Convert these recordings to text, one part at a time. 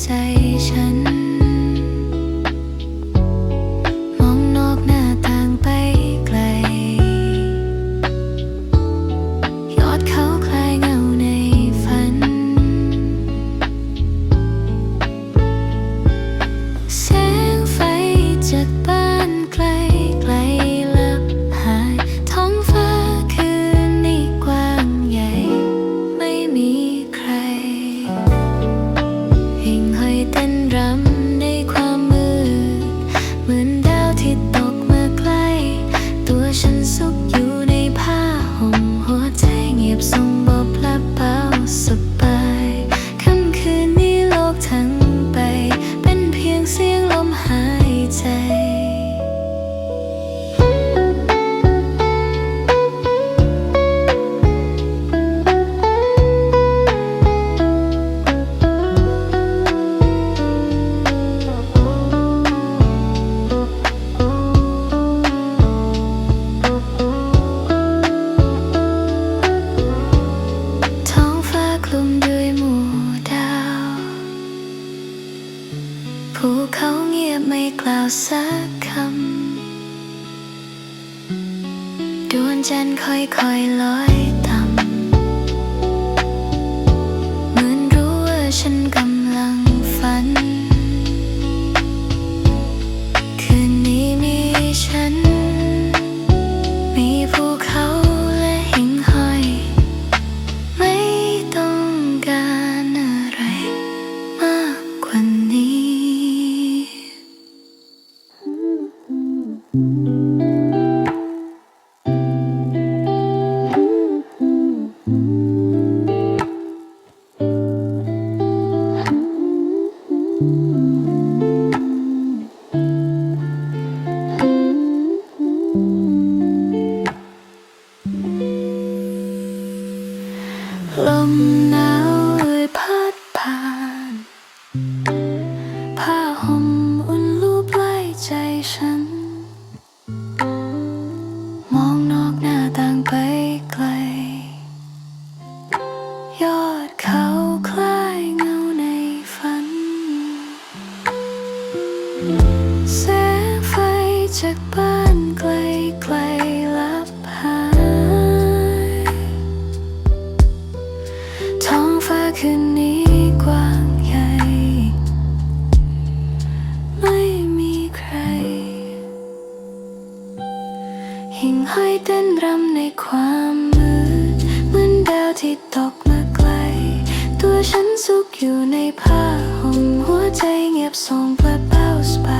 ใจฉัน ไม่กล่าวสักคำดวงจันทร์ค่อยๆลอย หนาวเอ่ยพัดผ่าน ผ้าห่มอุ่นลูบไล่ใจฉัน มองนอกหน้าต่างไปไกล ยอดเขาคล้ายเงาในฝัน แสงไฟจากบ้านไกลไกล หิ่งห้อยเต้นรำในความมืดเหมือนดาวที่ตกมาไกล ตัวฉันซุกอยู่ในผ้าห่มหัวใจเงียบส่งปลาเป้าสป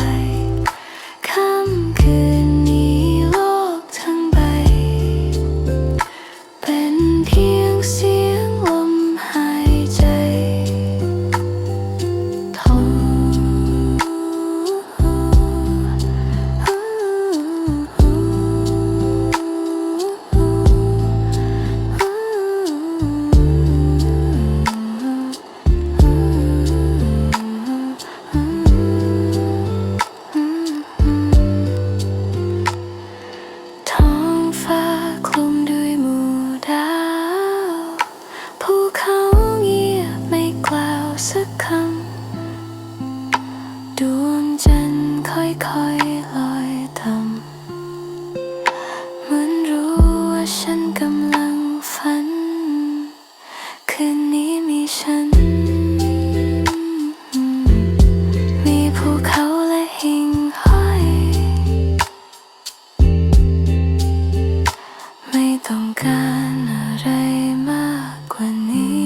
干了，来，马关尼。